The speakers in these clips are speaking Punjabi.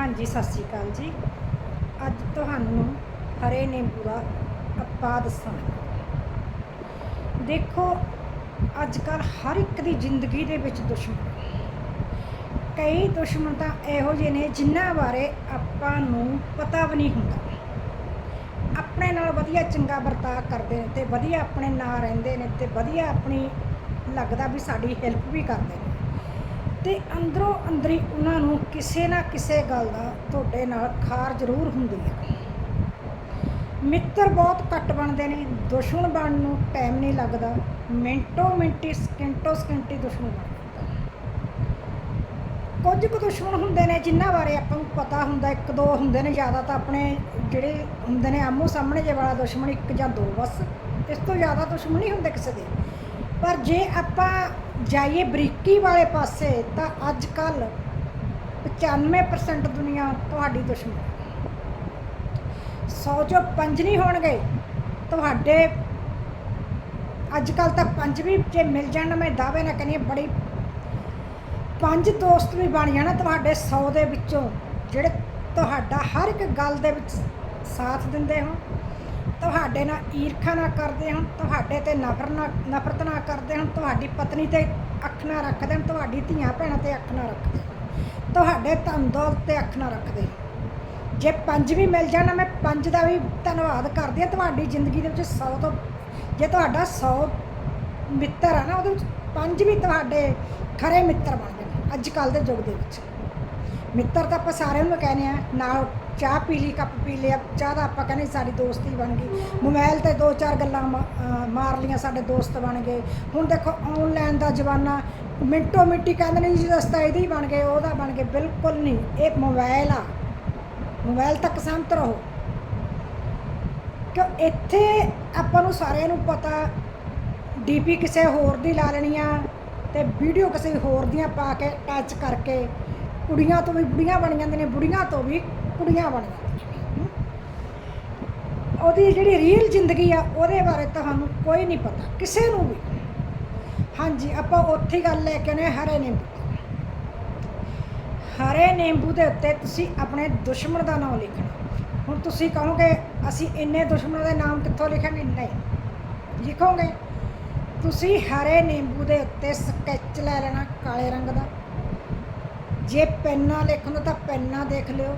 ਹਾਂਜੀ, ਸਤਿ ਸ਼੍ਰੀ ਅਕਾਲ ਜੀ। ਅੱਜ ਤੁਹਾਨੂੰ ਹਰੇ ਨਿੰਬੂ ਦਾ ਆਪਾਂ ਦੱਸਾਂਗੇ। ਦੇਖੋ ਅੱਜ ਕੱਲ ਹਰ ਇੱਕ ਦੀ ਜ਼ਿੰਦਗੀ ਦੇ ਵਿੱਚ ਦੁਸ਼ਮਣ ਕਈ ਦੁਸ਼ਮਣ ਤਾਂ ਇਹੋ ਜਿਹੇ ਨੇ ਜਿਨ੍ਹਾਂ ਬਾਰੇ ਆਪਾਂ ਨੂੰ ਪਤਾ ਵੀ ਨਹੀਂ ਹੁੰਦਾ। ਆਪਣੇ ਨਾਲ ਵਧੀਆ ਚੰਗਾ ਵਰਤਾਅ ਕਰਦੇ ਨੇ ਤੇ ਵਧੀਆ ਆਪਣੇ ਨਾਲ ਰਹਿੰਦੇ ਨੇ ਤੇ ਵਧੀਆ ਆਪਣੀ ਲੱਗਦਾ ਵੀ ਸਾਡੀ ਹੈਲਪ ਵੀ ਕਰਦੇ ਨੇ। ਤੇ ਅੰਦਰੋਂ ਅੰਦਰੀ ਉਹਨਾਂ ਨੂੰ ਕਿਸੇ ਨਾ ਕਿਸੇ ਗੱਲ ਦਾ ਤੁਹਾਡੇ ਨਾਲ ਖਾਰ ਜ਼ਰੂਰ ਹੁੰਦੀ ਹੈ ਮਿੱਤਰ ਬਹੁਤ ਘੱਟ ਬਣਦੇ ਨੇ, ਦੁਸ਼ਮਣ ਬਣਨ ਨੂੰ ਟਾਈਮ ਨਹੀਂ ਲੱਗਦਾ, ਮਿੰਟੋ ਮਿੰਟੀ, ਸਕਿੰਟੋ ਸਕਿੰਟੀ ਦੁਸ਼ਮਣ ਬਣ ਜਾਂਦਾ ਕੁਝ ਕੁ ਦੁਸ਼ਮਣ ਹੁੰਦੇ ਨੇ ਜਿਨ੍ਹਾਂ ਬਾਰੇ ਆਪਾਂ ਨੂੰ ਪਤਾ ਹੁੰਦਾ, ਇੱਕ ਦੋ ਹੁੰਦੇ ਨੇ ਜ਼ਿਆਦਾ ਤਾਂ ਆਪਣੇ ਜਿਹੜੇ ਹੁੰਦੇ ਨੇ ਆਮੋ ਸਾਹਮਣੇ ਜੇ ਵਾਲਾ ਦੁਸ਼ਮਣ, ਇੱਕ ਜਾਂ ਦੋ ਬਸ। ਇਸ ਤੋਂ ਜ਼ਿਆਦਾ ਦੁਸ਼ਮਣ ਨਹੀਂ ਹੁੰਦੇ ਕਿਸੇ ਦੇ। ਪਰ ਜੇ ਆਪਾਂ ਜਾਈਏ ਬਰੀਕੀ ਵਾਲੇ ਪਾਸੇ, ਤਾਂ ਅੱਜ ਕੱਲ 95% ਦੁਨੀਆ ਤੁਹਾਡੀ ਦੁਸ਼ਮਣ ਸੌ ਚੋਂ ਪੰਜ ਨਹੀਂ ਹੋਣਗੇ। ਤੁਹਾਡੇ ਅੱਜ ਕੱਲ ਤਾਂ ਪੰਜ ਵੀ ਜੇ ਮਿਲ ਜਾਣ, ਮੈਂ ਦਾਅਵੇ ਨਾ ਕਹਿੰਦੀ ਹਾਂ, ਬੜੀ ਪੰਜ ਦੋਸਤ ਵੀ ਬਣ ਜਾਣਾ ਤੁਹਾਡੇ 100 ਦੇ ਵਿੱਚੋਂ, ਜਿਹੜੇ ਤੁਹਾਡਾ ਹਰ ਇੱਕ ਗੱਲ ਦੇ ਵਿੱਚ ਸਾਥ ਦਿੰਦੇ ਹੋ ਤੁਹਾਡੇ ਨਾਲ ਈਰਖਾ ਨਾ ਕਰਦੇ ਹਨ, ਤੁਹਾਡੇ ਤੇ ਨਫ਼ਰਤ ਨਾ ਨਫ਼ਰਤ ਨਾ ਕਰਦੇ ਹਨ, ਤੁਹਾਡੀ ਪਤਨੀ ਤੇ ਅੱਖ ਨਾ ਰੱਖਦੇ ਹਨ, ਤੁਹਾਡੀ ਧੀਆਂ ਭੈਣਾਂ ਤੇ ਅੱਖ ਨਾ ਰੱਖਦੇ ਹਨ। ਤੁਹਾਡੇ ਧਨ ਦੌਲਤ ਤੇ ਅੱਖ ਨਾ ਰੱਖਦੇ ਜੇ ਪੰਜ ਵੀ ਮਿਲ ਜਾਣ, ਮੈਂ ਪੰਜ ਦਾ ਵੀ ਧੰਨਵਾਦ ਕਰਦੀ ਹਾਂ, ਤੁਹਾਡੀ ਜ਼ਿੰਦਗੀ ਦੇ ਵਿੱਚ 100 ਤੋਂ, ਜੇ ਤੁਹਾਡਾ 100 ਮਿੱਤਰ ਆ ਨਾ, ਉਹਦੇ ਵਿੱਚ ਪੰਜ ਵੀ ਤੁਹਾਡੇ ਖਰੇ ਮਿੱਤਰ ਬਣ ਜਾਣ, ਅੱਜ ਕੱਲ ਦੇ ਯੁੱਗ ਦੇ ਵਿੱਚ। ਮਿੱਤਰ ਤਾਂ ਆਪਾਂ ਸਾਰਿਆਂ ਨੂੰ ਕਹਿੰਦੇ ਆ ਨਾਲ ਚਾਹ ਪੀ ਲਈ, ਕੱਪ ਪੀ ਲਿਆ, ਚਾਹ ਦਾ ਆਪਾਂ ਕਹਿੰਦੇ ਸਾਡੀ ਦੋਸਤੀ ਬਣ ਗਈ। ਮੋਬਾਈਲ ਤੇ ਦੋ ਚਾਰ ਗੱਲਾਂ ਮਾ- ਮਾਰ ਲੀਆਂ ਸਾਡੇ ਦੋਸਤ ਬਣ ਗਏ। ਹੁਣ ਦੇਖੋ ਆਨਲਾਈਨ ਦਾ ਜ਼ਮਾਨਾ ਮਿੰਟੋ ਮਿੰਟੀ ਕਹਿੰਦੇ ਨੇ ਜੀ, ਰਸਤਾ ਇਹਦੇ ਹੀ ਬਣ ਗਏ, ਉਹਦਾ ਬਣ ਗਏ। ਬਿਲਕੁਲ ਨਹੀਂ, ਇਹ ਮੋਬਾਈਲ ਆ। ਮੋਬਾਈਲ ਤੱਕ ਸੰਤ ਰਹੋ। ਕਿ ਇੱਥੇ ਆਪਾਂ ਨੂੰ ਸਾਰਿਆਂ ਨੂੰ ਪਤਾ ਡੀਪੀ ਕਿਸੇ ਹੋਰ ਦੀ ਲਾ ਲੈਣੀ ਆ ਤੇ ਵੀਡੀਓ ਕਿਸੇ ਹੋਰ ਦੀਆਂ ਪਾ ਕੇ ਟੱਚ ਕਰਕੇ ਕੁੜੀਆਂ ਤੋਂ ਵੀ ਬੁੜੀਆਂ ਬਣ ਜਾਂਦੀਆਂ ਨੇ, ਬੁੜੀਆਂ ਤੋਂ ਵੀ ਕੁੜੀਆਂ ਬਣ ਜਾਂਦੀਆਂ ਨੇ। ਉਹਦੀ ਜਿਹੜੀ ਰੀਅਲ ਜ਼ਿੰਦਗੀ ਆ, ਉਹਦੇ ਬਾਰੇ ਤੁਹਾਨੂੰ ਕੋਈ ਨਹੀਂ ਪਤਾ, ਕਿਸੇ ਨੂੰ ਵੀ। ਹਾਂਜੀ, ਆਪਾਂ ਉੱਥੇ ਗੱਲ ਲੈ ਕੇ ਆਉਣੇ ਹਰੇ ਨਿੰਬੂ ਹਰੇ ਨਿੰਬੂ ਦੇ ਉੱਤੇ ਤੁਸੀਂ ਆਪਣੇ ਦੁਸ਼ਮਣ ਦਾ ਨਾਮ ਲਿਖਣਾ। ਹੁਣ ਤੁਸੀਂ ਕਹੋਗੇ, ਅਸੀਂ ਇੰਨੇ ਦੁਸ਼ਮਣਾਂ ਦੇ ਨਾਮ ਕਿੱਥੋਂ ਲਿਖਾਂਗੇ? ਨਹੀਂ। ਲਿਖੋਗੇ? ਤੁਸੀਂ ਹਰੇ ਨਿੰਬੂ ਦੇ ਉੱਤੇ ਸਕੈਚ ਲੈ ਲੈਣਾ, ਕਾਲੇ ਰੰਗ ਦਾ। ਜੇ ਪੈਨਾ ਲਿਖਣ ਲਿਖਣਾ ਤਾਂ ਪੈਨਾ ਦੇਖ ਲਿਓ।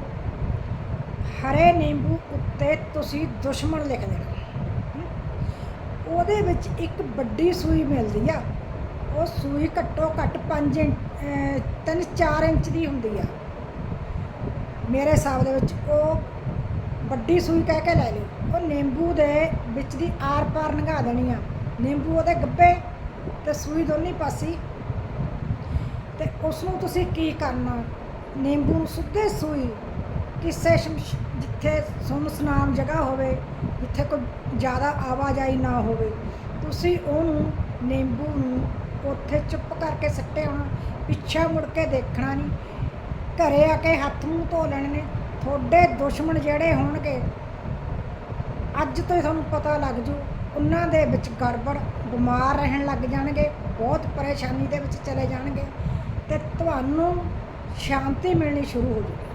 ਹਰੇ ਨਿੰਬੂ ਉੱਤੇ ਤੁਸੀਂ ਦੁਸ਼ਮਣ ਲਿਖ ਦੇਣਾ। ਉਹਦੇ ਵਿੱਚ ਇੱਕ ਵੱਡੀ ਸੂਈ ਮਿਲਦੀ ਆ। ਉਹ ਸੂਈ ਘੱਟੋ ਘੱਟ 5 ਇੰਚ 3-4 ਇੰਚ ਦੀ ਹੁੰਦੀ ਆ। ਮੇਰੇ ਹਿਸਾਬ ਦੇ ਵਿੱਚ ਉਹ ਵੱਡੀ ਸੂਈ ਕਹਿ ਕੇ ਲੈ ਲਿਓ। ਉਹ ਨਿੰਬੂ ਦੇ ਵਿੱਚ ਦੀ ਆਰ ਪਾਰ ਲੰਘਾ ਦੇਣੀ ਆ। ਨਿੰਬੂ ਉਹਦੇ ਗੱਬੇ ਤੇ ਸੂਈ ਦੋਨੀ ਪਾਸੇ ਤੇ ਉਸ ਨੂੰ ਤੁਸੀਂ ਕੀ ਕਰਨਾ? ਨਿੰਬੂ ਨੂੰ ਸੂਈ, ਕਿਸੇ ਸ਼ਮਸ਼- ਜਿੱਥੇ ਸੁੰਨਸਨਾਮ ਜਗ੍ਹਾ ਹੋਵੇ, ਜਿੱਥੇ ਕੋਈ ਜ਼ਿਆਦਾ ਆਵਾਜਾਈ ਨਾ ਹੋਵੇ, ਤੁਸੀਂ ਉਹਨੂੰ ਨਿੰਬੂ ਨੂੰ ਉੱਥੇ ਚੁੱਪ ਕਰਕੇ ਸੱਟੇ ਹੋਣਾ। ਪਿੱਛੇ ਮੁੜ ਕੇ ਦੇਖਣਾ ਨਹੀਂ। ਘਰੇ ਆ ਕੇ ਹੱਥ ਨੂੰ ਧੋ ਲੈਣੇ ਨੇ। ਤੁਹਾਡੇ ਦੁਸ਼ਮਣ ਜਿਹੜੇ ਹੋਣਗੇ, ਅੱਜ ਤੋਂ ਹੀ ਤੁਹਾਨੂੰ ਪਤਾ ਲੱਗ ਜੂ। ਉਹਨਾਂ ਦੇ ਵਿੱਚ ਗੜਬੜ, ਬਿਮਾਰ ਰਹਿਣ ਲੱਗ ਜਾਣਗੇ, ਬਹੁਤ ਪਰੇਸ਼ਾਨੀ ਦੇ ਵਿੱਚ ਚਲੇ ਜਾਣਗੇ। ਤੇ ਤੁਹਾਨੂੰ ਸ਼ਾਂਤੀ ਮਿਲਣੀ ਸ਼ੁਰੂ ਹੋ ਜੂਗੀ